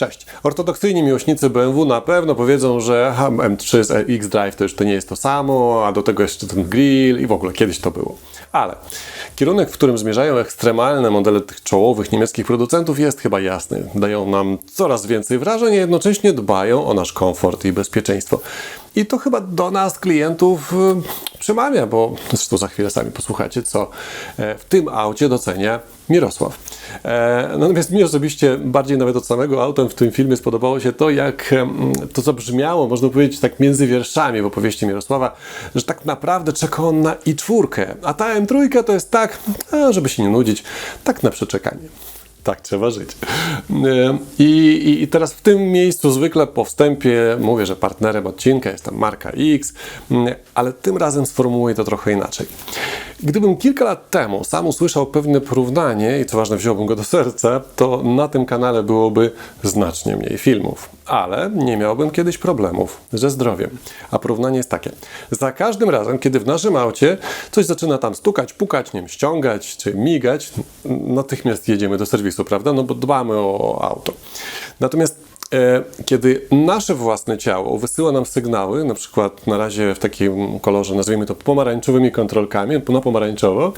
Cześć. Ortodoksyjni miłośnicy BMW na pewno powiedzą, że aha, M3 z X-Drive to już to nie jest to samo, a do tego jeszcze ten grill i w ogóle kiedyś to było. Ale kierunek, w którym zmierzają ekstremalne modele tych czołowych niemieckich producentów jest chyba jasny. Dają nam coraz więcej wrażeń, a jednocześnie dbają o nasz komfort i bezpieczeństwo. I to chyba do nas, klientów, y, przemawia, bo zresztą za chwilę sami posłuchacie, co e, w tym aucie docenia Mirosław. E, Natomiast mi osobiście bardziej nawet od samego autem w tym filmie spodobało się to, jak to zabrzmiało, można powiedzieć tak między wierszami w opowieści Mirosława, że tak naprawdę czeka on na i4, a ta M3 to jest tak, żeby się nie nudzić, tak na przeczekanie. Tak trzeba żyć. E, I, i, teraz w tym miejscu zwykle po wstępie mówię, że partnerem odcinka jest tam marka X, ale tym razem sformułuję to trochę inaczej. Gdybym kilka lat temu sam usłyszał pewne porównanie i co ważne wziąłbym go do serca, to na tym kanale byłoby znacznie mniej filmów. Ale nie miałbym kiedyś problemów ze zdrowiem. A porównanie jest takie. Za każdym razem, kiedy w naszym aucie coś zaczyna tam stukać, pukać, nie wiem, ściągać czy migać, natychmiast jedziemy do serwisu, prawda? No bo dbamy o auto. Natomiast E, kiedy nasze własne ciało wysyła nam sygnały, na przykład na razie w takim kolorze, nazwijmy to pomarańczowymi kontrolkami, na pomarańczowo,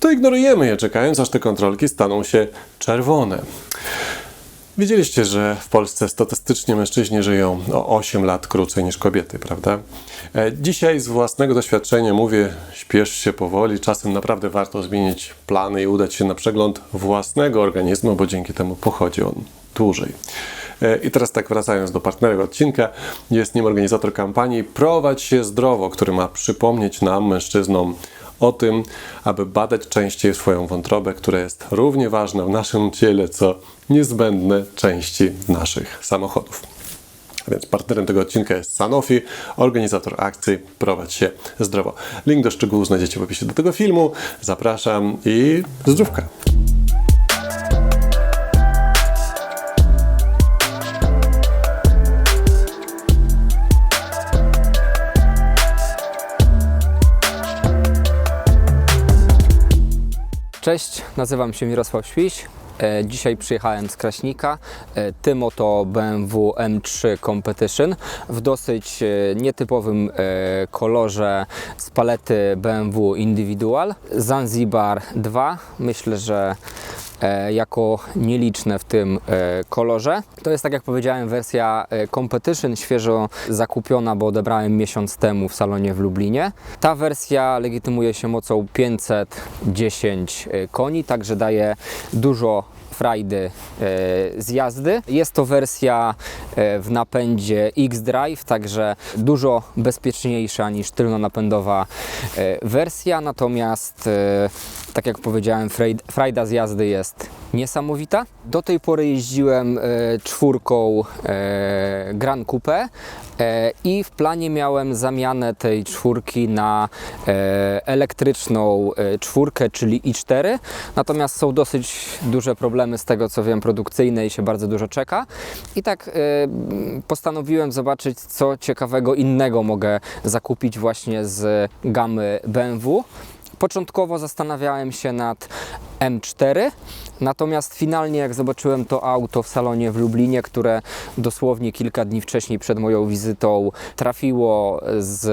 to ignorujemy je, czekając aż te kontrolki staną się czerwone. Wiedzieliście, że w Polsce statystycznie mężczyźni żyją o 8 lat krócej niż kobiety, prawda? E, Dzisiaj z własnego doświadczenia mówię, śpiesz się powoli, czasem naprawdę warto zmienić plany i udać się na przegląd własnego organizmu, bo dzięki temu pochodzi on dłużej. E, I teraz tak wracając do partnera odcinka, jest nim organizator kampanii Prowadź się zdrowo, który ma przypomnieć nam, mężczyznom, o tym, aby badać częściej swoją wątrobę, która jest równie ważna w naszym ciele, co niezbędne części naszych samochodów. A Więc partnerem tego odcinka jest Sanofi, organizator akcji Prowadź się zdrowo. Link do szczegółów znajdziecie w opisie do tego filmu. Zapraszam i zdrówka. Cześć, nazywam się Mirosław Świś. E, Dzisiaj przyjechałem z Kraśnika. E, Tym oto BMW M3 Competition w dosyć e, nietypowym kolorze z palety BMW Individual. Zanzibar 2. Myślę, że jako nieliczne w tym e, kolorze. To jest, tak jak powiedziałem, wersja e, Competition, świeżo zakupiona, bo odebrałem miesiąc temu w salonie w Lublinie. Ta wersja legitymuje się mocą 510 e, koni, także daje dużo frajdy e, z jazdy. Jest to wersja e, w napędzie X-Drive, także dużo bezpieczniejsza niż tylnonapędowa e, wersja, natomiast e, tak jak powiedziałem, frajda z jazdy jest niesamowita. Do tej pory jeździłem e, czwórką e, Gran Coupe e, i w planie miałem zamianę tej czwórki na elektryczną czwórkę, czyli i4. Natomiast są dosyć duże problemy z tego co wiem produkcyjne i się bardzo dużo czeka. I tak postanowiłem zobaczyć co ciekawego innego mogę zakupić właśnie z gamy BMW. Początkowo zastanawiałem się nad M4, natomiast finalnie jak zobaczyłem to auto w salonie w Lublinie, które dosłownie kilka dni wcześniej przed moją wizytą trafiło z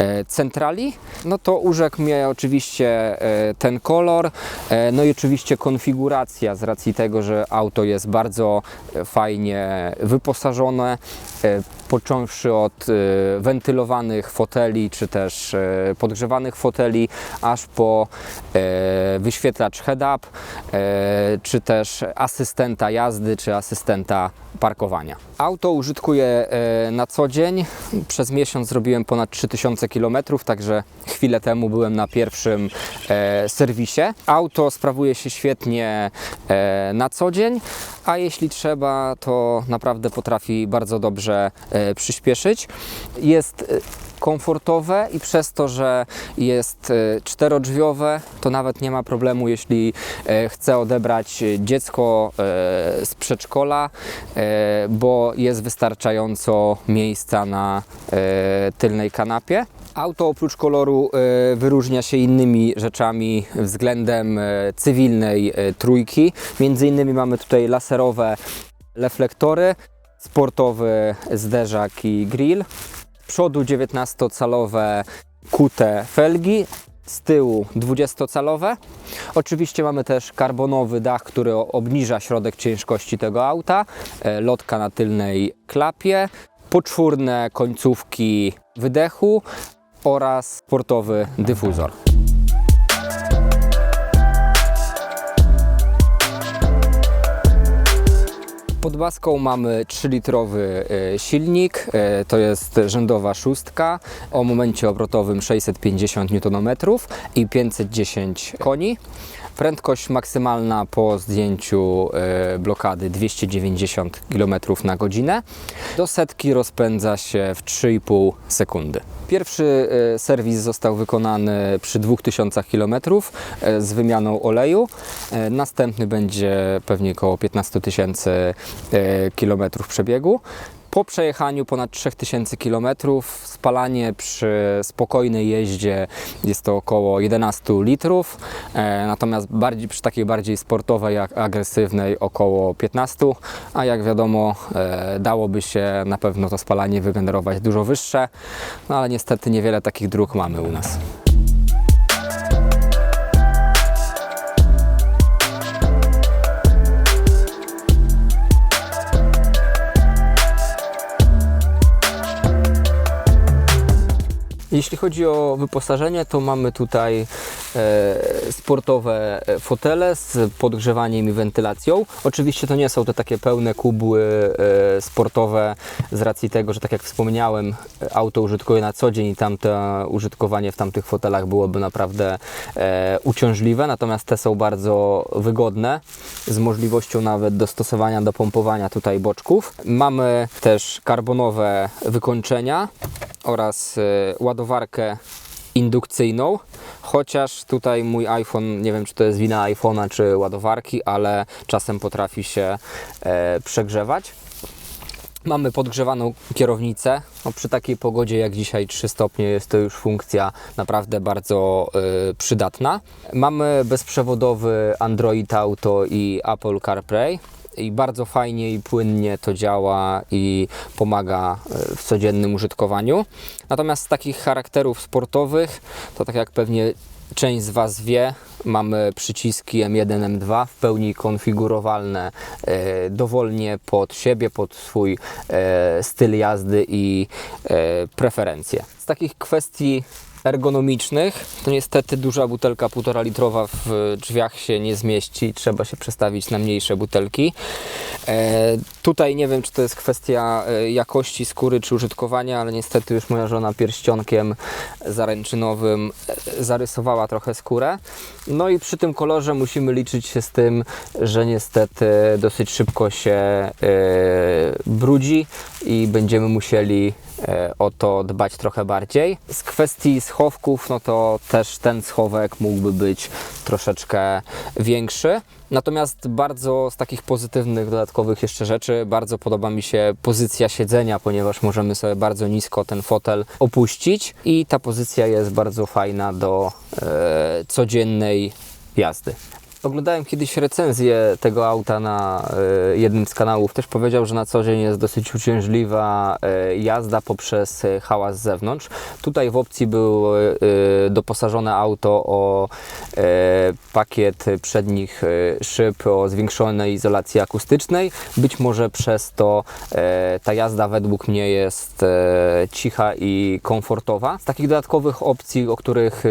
e, centrali, no to urzekł mnie oczywiście e, ten kolor, e, no i oczywiście konfiguracja z racji tego, że auto jest bardzo fajnie wyposażone, począwszy od e, wentylowanych foteli, czy też e, podgrzewanych foteli, aż po e, wyświetlacz head-up, czy też asystenta jazdy, czy asystenta parkowania. Auto użytkuję na co dzień. Przez miesiąc zrobiłem ponad 3000 km, także chwilę temu byłem na pierwszym serwisie. Auto sprawuje się świetnie na co dzień, a jeśli trzeba, to naprawdę potrafi bardzo dobrze e, przyspieszyć. Jest e, komfortowe i przez to, że jest e, czterodrzwiowe, to nawet nie ma problemu, jeśli chcę odebrać dziecko z przedszkola, bo jest wystarczająco miejsca na tylnej kanapie. Auto oprócz koloru e, wyróżnia się innymi rzeczami względem e, cywilnej e, trójki. Między innymi mamy tutaj laserowe reflektory, sportowy zderzak i grill. Z przodu 19-calowe kute felgi, z tyłu 20-calowe. Oczywiście mamy też karbonowy dach, który obniża środek ciężkości tego auta, lotka na tylnej klapie, poczwórne końcówki wydechu oraz sportowy dyfuzor. Pod maską mamy 3-litrowy e, silnik, e, to jest rzędowa szóstka o momencie obrotowym 650 Nm i 510 koni. Prędkość maksymalna po zdjęciu e, blokady 290 km na godzinę. Do setki rozpędza się w 3,5 sekundy. Pierwszy serwis został wykonany przy 2000 km z wymianą oleju. Następny będzie pewnie około 15 tysięcy e, kilometrów przebiegu. Po przejechaniu ponad 3000 km spalanie przy spokojnej jeździe jest to około 11 litrów, e, natomiast bardziej, przy takiej bardziej sportowej, jak agresywnej około 15, a jak wiadomo e, dałoby się na pewno to spalanie wygenerować dużo wyższe, no ale niestety niewiele takich dróg mamy u nas. Jeśli chodzi o wyposażenie, to mamy tutaj sportowe e, fotele z podgrzewaniem i wentylacją. Oczywiście to nie są te takie pełne kubły e, sportowe z racji tego, że tak jak wspomniałem, auto użytkuję na co dzień i tamte użytkowanie w tamtych fotelach byłoby naprawdę e, uciążliwe, natomiast te są bardzo wygodne z możliwością nawet dostosowania do pompowania tutaj boczków. Mamy też karbonowe wykończenia oraz ładowarkę indukcyjną, chociaż tutaj mój iPhone, nie wiem czy to jest wina iPhone'a czy ładowarki, ale czasem potrafi się e, przegrzewać. Mamy podgrzewaną kierownicę. No, przy takiej pogodzie jak dzisiaj 3 stopnie jest to już funkcja naprawdę bardzo y, przydatna. Mamy bezprzewodowy Android Auto i Apple CarPlay. I bardzo fajnie i płynnie to działa i pomaga y, w codziennym użytkowaniu. Natomiast z takich charakterów sportowych, to tak jak pewnie część z Was wie, mamy przyciski M1, M2 w pełni konfigurowalne e, dowolnie pod siebie, pod swój e, styl jazdy i e, preferencje. Z takich kwestii ergonomicznych, to niestety duża butelka 1,5 litrowa w drzwiach się nie zmieści, trzeba się przestawić na mniejsze butelki. E, tutaj nie wiem, czy to jest kwestia e, jakości skóry czy użytkowania, ale niestety już moja żona pierścionkiem zaręczynowym e, zarysowała trochę skórę. No i przy tym kolorze musimy liczyć się z tym, że niestety dosyć szybko się e, brudzi i będziemy musieli o to dbać trochę bardziej. Z kwestii schowków, no to też ten schowek mógłby być troszeczkę większy. Natomiast bardzo z takich pozytywnych, dodatkowych jeszcze rzeczy, bardzo podoba mi się pozycja siedzenia, ponieważ możemy sobie bardzo nisko ten fotel opuścić i ta pozycja jest bardzo fajna do e, codziennej jazdy. Oglądałem kiedyś recenzję tego auta na e, jednym z kanałów. Też powiedział, że na co dzień jest dosyć uciążliwa e, jazda poprzez e, hałas z zewnątrz. Tutaj w opcji było e, doposażone auto o pakiet przednich szyb o zwiększonej izolacji akustycznej. Być może przez to ta jazda według mnie jest cicha i komfortowa. Z takich dodatkowych opcji, o których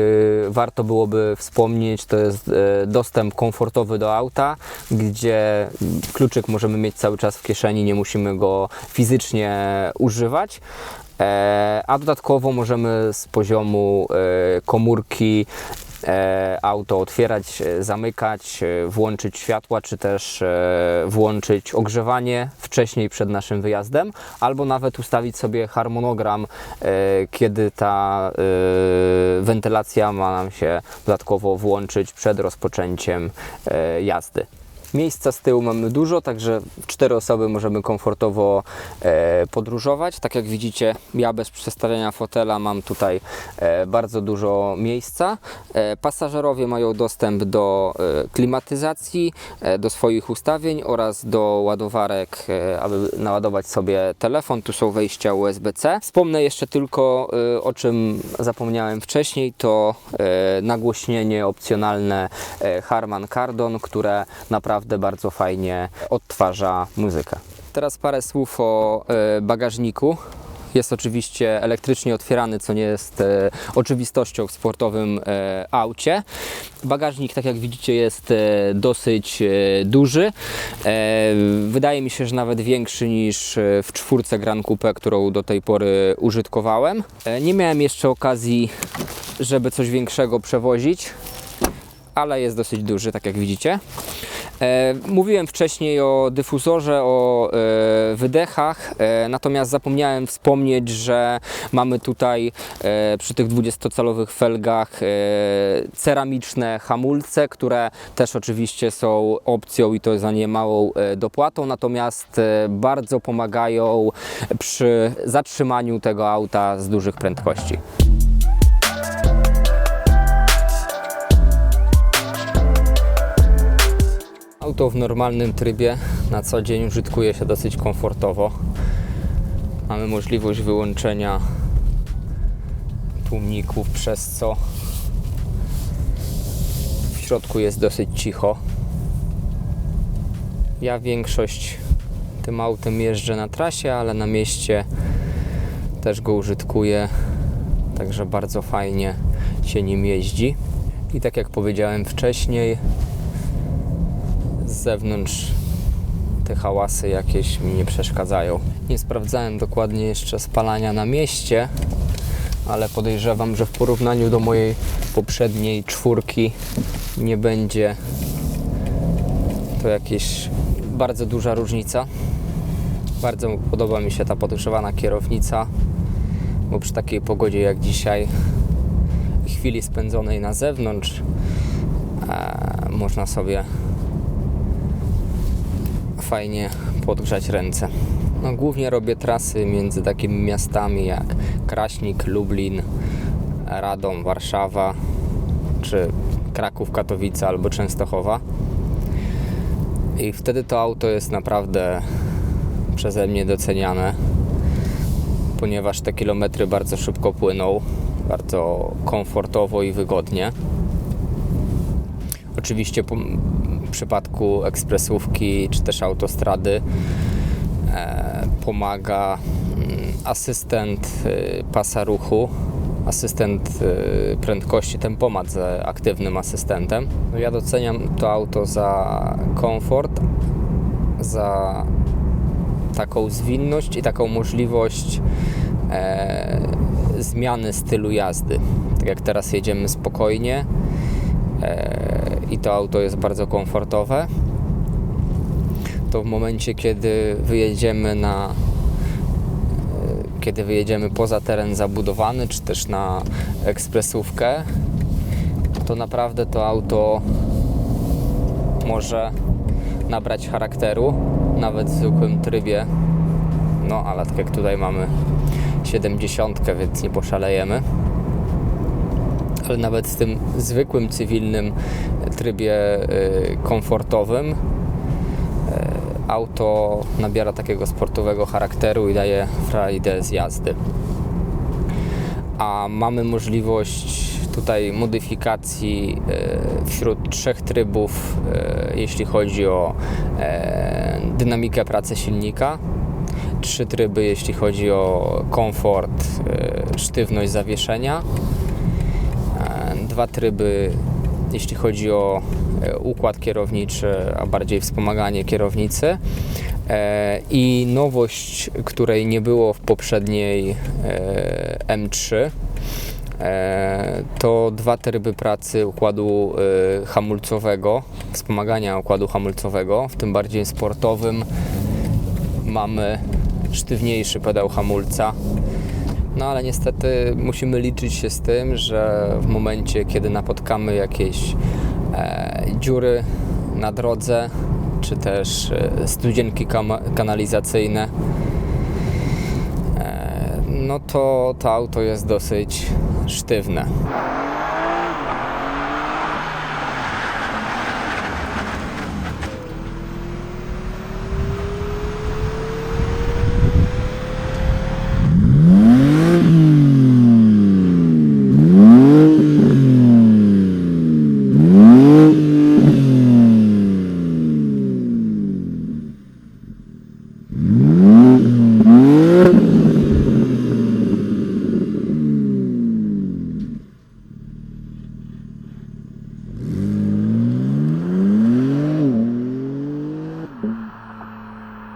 warto byłoby wspomnieć, to jest dostęp komfortowy do auta, gdzie kluczyk możemy mieć cały czas w kieszeni, nie musimy go fizycznie używać. E, A dodatkowo możemy z poziomu e, komórki e, auto otwierać, zamykać, włączyć światła, czy też włączyć ogrzewanie wcześniej przed naszym wyjazdem, albo nawet ustawić sobie harmonogram, kiedy ta wentylacja ma nam się dodatkowo włączyć przed rozpoczęciem jazdy. Miejsca z tyłu mamy dużo, także cztery osoby możemy komfortowo e, podróżować. Tak jak widzicie, ja bez przestawiania fotela mam tutaj e, bardzo dużo miejsca. E, pasażerowie mają dostęp do e, klimatyzacji, e, do swoich ustawień oraz do ładowarek, e, aby naładować sobie telefon. Tu są wejścia USB-C. Wspomnę jeszcze tylko e, o czym zapomniałem wcześniej, to e, nagłośnienie opcjonalne e, Harman Kardon, które naprawdę bardzo fajnie odtwarza muzykę. Teraz parę słów o e, bagażniku. Jest oczywiście elektrycznie otwierany, co nie jest e, oczywistością w sportowym e, aucie. Bagażnik, tak jak widzicie, jest dosyć duży. Wydaje mi się, że nawet większy niż w czwórce Gran Coupe, którą do tej pory użytkowałem. Nie miałem jeszcze okazji, żeby coś większego przewozić, ale jest dosyć duży, tak jak widzicie. E, mówiłem wcześniej o dyfuzorze, o e, wydechach, e, natomiast zapomniałem wspomnieć, że mamy tutaj przy tych 20-calowych felgach ceramiczne hamulce, które też oczywiście są opcją i to za niemałą e, dopłatą, natomiast bardzo pomagają przy zatrzymaniu tego auta z dużych prędkości. Auto w normalnym trybie na co dzień użytkuje się dosyć komfortowo. Mamy możliwość wyłączenia tłumników, przez co w środku jest dosyć cicho. Ja większość tym autem jeżdżę na trasie, ale na mieście też go użytkuję, także bardzo fajnie się nim jeździ. I tak jak powiedziałem wcześniej, zewnątrz te hałasy jakieś mi nie przeszkadzają. Nie sprawdzałem dokładnie jeszcze spalania na mieście, ale podejrzewam, że w porównaniu do mojej poprzedniej czwórki nie będzie to jakieś bardzo duża różnica. Bardzo podoba mi się ta podgrzewana kierownica, bo przy takiej pogodzie jak dzisiaj chwili spędzonej na zewnątrz e, można sobie fajnie podgrzać ręce. No, głównie robię trasy między takimi miastami jak Kraśnik, Lublin, Radom, Warszawa czy Kraków, Katowice albo Częstochowa. I wtedy to auto jest naprawdę przeze mnie doceniane, ponieważ te kilometry bardzo szybko płyną, bardzo komfortowo i wygodnie. Oczywiście po, w przypadku ekspresówki czy też autostrady e, pomaga mm, asystent y, pasa ruchu, asystent y, prędkości, tempomat z aktywnym asystentem. No Ja doceniam to auto za komfort, za taką zwinność i taką możliwość e, zmiany stylu jazdy. Tak jak teraz jedziemy spokojnie, e, i to auto jest bardzo komfortowe, to w momencie, kiedy wyjedziemy na e, kiedy wyjedziemy poza teren zabudowany, czy też na ekspresówkę, to naprawdę to auto może nabrać charakteru, nawet w zwykłym trybie. No, ale tak jak tutaj mamy 70, więc nie poszalejemy ale nawet w tym zwykłym cywilnym trybie y, komfortowym y, auto nabiera takiego sportowego charakteru i daje frajdę z jazdy. A mamy możliwość tutaj modyfikacji y, wśród trzech trybów, jeśli chodzi o e, dynamikę pracy silnika. Trzy tryby, jeśli chodzi o komfort, sztywność zawieszenia E, dwa tryby, jeśli chodzi o e, układ kierowniczy, a bardziej wspomaganie kierownicy. E, I nowość, której nie było w poprzedniej e, M3, e, to dwa tryby pracy układu hamulcowego, wspomagania układu hamulcowego, w tym bardziej sportowym. Mamy sztywniejszy pedał hamulca, no ale niestety musimy liczyć się z tym, że w momencie, kiedy napotkamy jakieś e, dziury na drodze, czy też e, studzienki kanalizacyjne, e, no to to auto jest dosyć sztywne.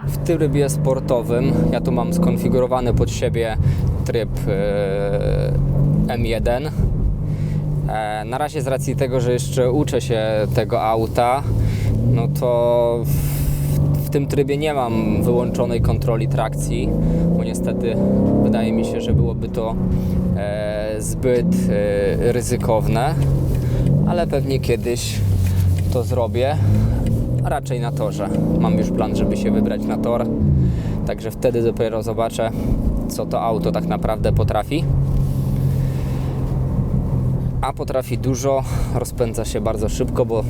W trybie sportowym ja tu mam skonfigurowany pod siebie tryb e, M1. E, Na razie z racji tego, że jeszcze uczę się tego auta, no to w, tym trybie nie mam wyłączonej kontroli trakcji, bo niestety wydaje mi się, że byłoby to e, zbyt ryzykowne, ale pewnie kiedyś to zrobię, a raczej na torze. Mam już plan, żeby się wybrać na tor, także wtedy dopiero zobaczę, co to auto tak naprawdę potrafi. A potrafi dużo, rozpędza się bardzo szybko, bo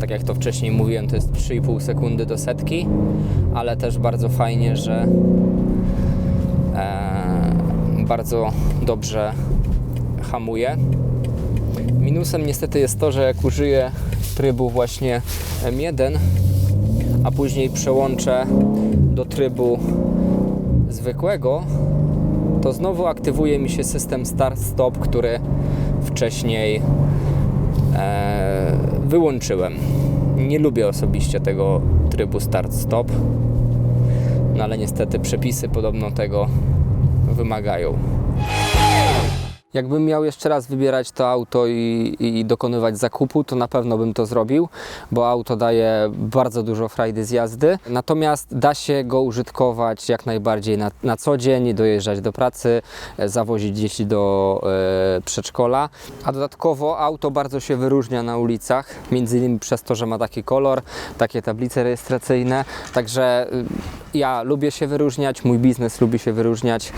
tak jak to wcześniej mówiłem, to jest 3,5 sekundy do setki, ale też bardzo fajnie, że e, bardzo dobrze hamuje. Minusem niestety jest to, że jak użyję trybu właśnie M1, a później przełączę do trybu zwykłego, to znowu aktywuje mi się system start-stop, który wcześniej e, wyłączyłem. Nie lubię osobiście tego trybu start-stop, no ale niestety przepisy podobno tego wymagają. Jakbym miał jeszcze raz wybierać to auto i, i dokonywać zakupu, to na pewno bym to zrobił, bo auto daje bardzo dużo frajdy z jazdy. Natomiast da się go użytkować jak najbardziej na, na co dzień, dojeżdżać do pracy, e, zawozić dzieci do e, przedszkola. A dodatkowo auto bardzo się wyróżnia na ulicach, między innymi przez to, że ma taki kolor, takie tablice rejestracyjne. Także y, ja lubię się wyróżniać, mój biznes lubi się wyróżniać,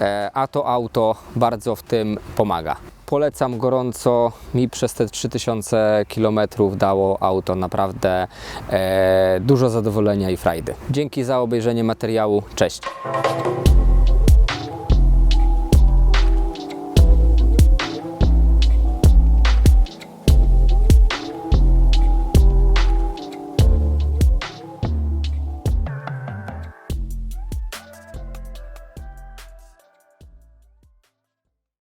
e, a to auto bardzo w tym pomaga. Polecam gorąco. Mi przez te 3000 km dało auto naprawdę e, dużo zadowolenia i frajdy. Dzięki za obejrzenie materiału. Cześć.